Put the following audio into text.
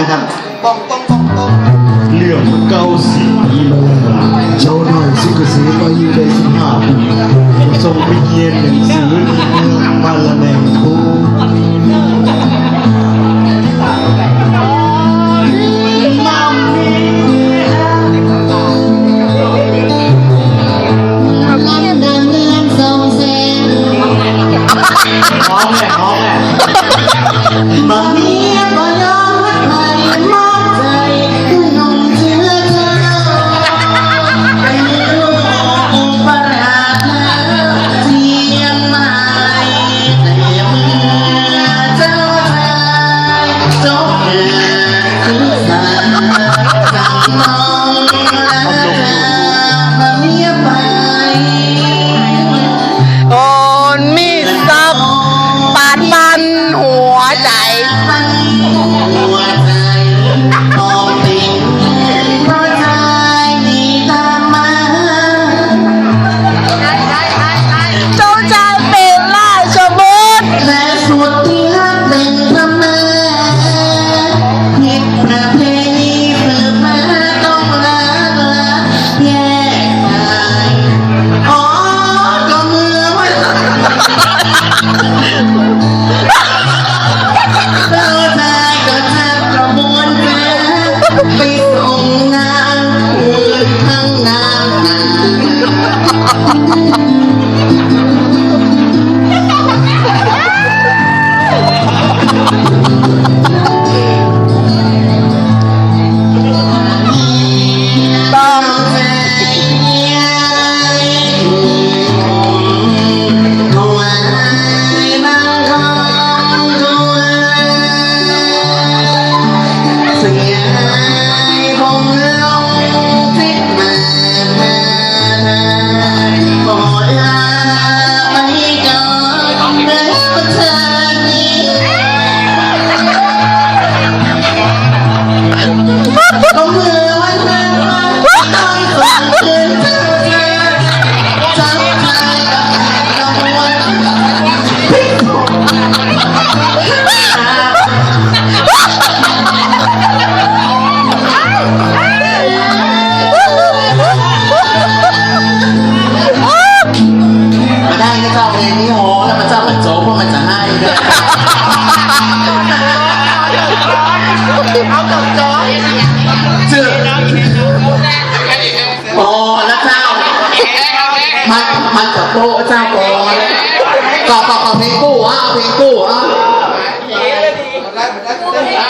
นะครับ้องป้องป้องป้องเรื่องเก้าสีเจ้าหน่อยสิกษีมาอยู่ได้สิบห้าปีทรงไปเยียนหนังสืออมาละแนง 哈哈哈哈哈哈。Không cần có. Chưa.